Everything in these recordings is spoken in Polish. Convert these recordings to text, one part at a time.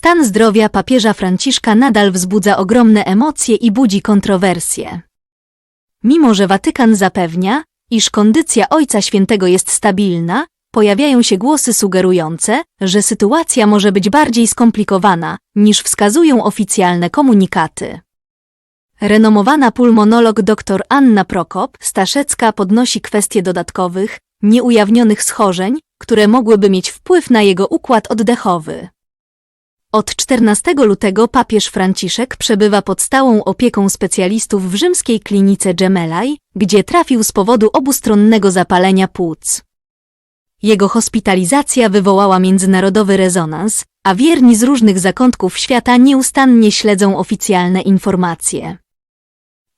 Stan zdrowia papieża Franciszka nadal wzbudza ogromne emocje i budzi kontrowersje. Mimo, że Watykan zapewnia, iż kondycja Ojca Świętego jest stabilna, pojawiają się głosy sugerujące, że sytuacja może być bardziej skomplikowana, niż wskazują oficjalne komunikaty. Renomowana pulmonolog dr Anna Prokop, Staszecka podnosi kwestie dodatkowych, nieujawnionych schorzeń, które mogłyby mieć wpływ na jego układ oddechowy. Od 14 lutego papież Franciszek przebywa pod stałą opieką specjalistów w rzymskiej klinice Gemelli, gdzie trafił z powodu obustronnego zapalenia płuc. Jego hospitalizacja wywołała międzynarodowy rezonans, a wierni z różnych zakątków świata nieustannie śledzą oficjalne informacje.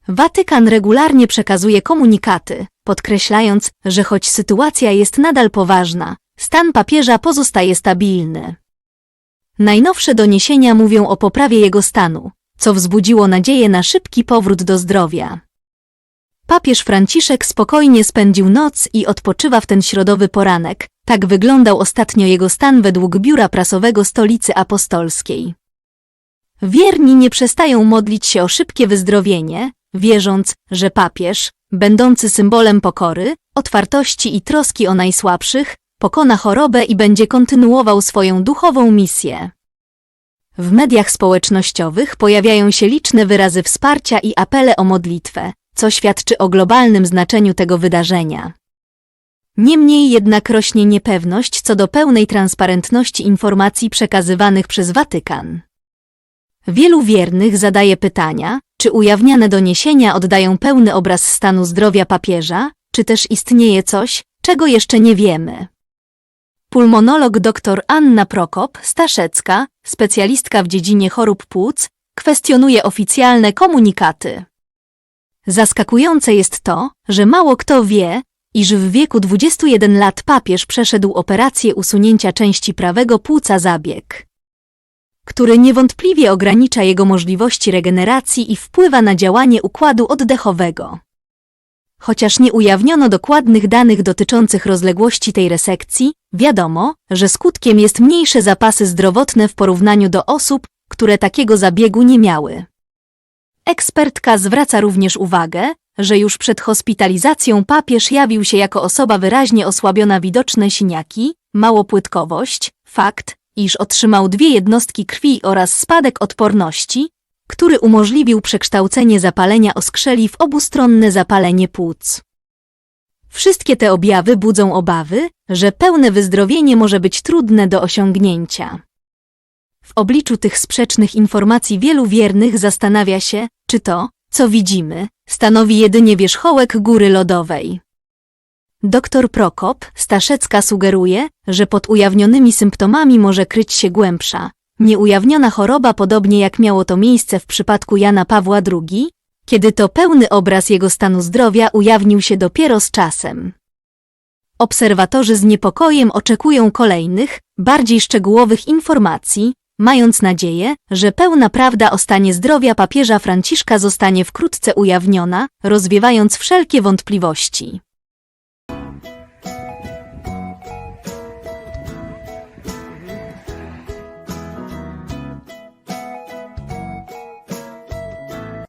Watykan regularnie przekazuje komunikaty, podkreślając, że choć sytuacja jest nadal poważna, stan papieża pozostaje stabilny. Najnowsze doniesienia mówią o poprawie jego stanu, co wzbudziło nadzieję na szybki powrót do zdrowia. Papież Franciszek spokojnie spędził noc i odpoczywa w ten środowy poranek. Tak wyglądał ostatnio jego stan według biura prasowego Stolicy Apostolskiej. Wierni nie przestają modlić się o szybkie wyzdrowienie, wierząc, że papież, będący symbolem pokory, otwartości i troski o najsłabszych, pokona chorobę i będzie kontynuował swoją duchową misję. W mediach społecznościowych pojawiają się liczne wyrazy wsparcia i apele o modlitwę, co świadczy o globalnym znaczeniu tego wydarzenia. Niemniej jednak rośnie niepewność co do pełnej transparentności informacji przekazywanych przez Watykan. Wielu wiernych zadaje pytania, czy ujawniane doniesienia oddają pełny obraz stanu zdrowia papieża, czy też istnieje coś, czego jeszcze nie wiemy. Pulmonolog dr Anna Prokop, Staszecka, specjalistka w dziedzinie chorób płuc, kwestionuje oficjalne komunikaty. Zaskakujące jest to, że mało kto wie, iż w wieku 21 lat papież przeszedł operację usunięcia części prawego płuca zabieg, który niewątpliwie ogranicza jego możliwości regeneracji i wpływa na działanie układu oddechowego. Chociaż nie ujawniono dokładnych danych dotyczących rozległości tej resekcji, wiadomo, że skutkiem jest mniejsze zapasy zdrowotne w porównaniu do osób, które takiego zabiegu nie miały. Ekspertka zwraca również uwagę, że już przed hospitalizacją papież jawił się jako osoba wyraźnie osłabiona widoczne siniaki, małopłytkowość, fakt, iż otrzymał dwie jednostki krwi oraz spadek odporności, który umożliwił przekształcenie zapalenia oskrzeli w obustronne zapalenie płuc. Wszystkie te objawy budzą obawy, że pełne wyzdrowienie może być trudne do osiągnięcia. W obliczu tych sprzecznych informacji wielu wiernych zastanawia się, czy to, co widzimy, stanowi jedynie wierzchołek góry lodowej. Doktor Prokop, Staszecka sugeruje, że pod ujawnionymi symptomami może kryć się głębsza, nieujawniona choroba podobnie jak miało to miejsce w przypadku Jana Pawła II, kiedy to pełny obraz jego stanu zdrowia ujawnił się dopiero z czasem. Obserwatorzy z niepokojem oczekują kolejnych, bardziej szczegółowych informacji, mając nadzieję, że pełna prawda o stanie zdrowia papieża Franciszka zostanie wkrótce ujawniona, rozwiewając wszelkie wątpliwości.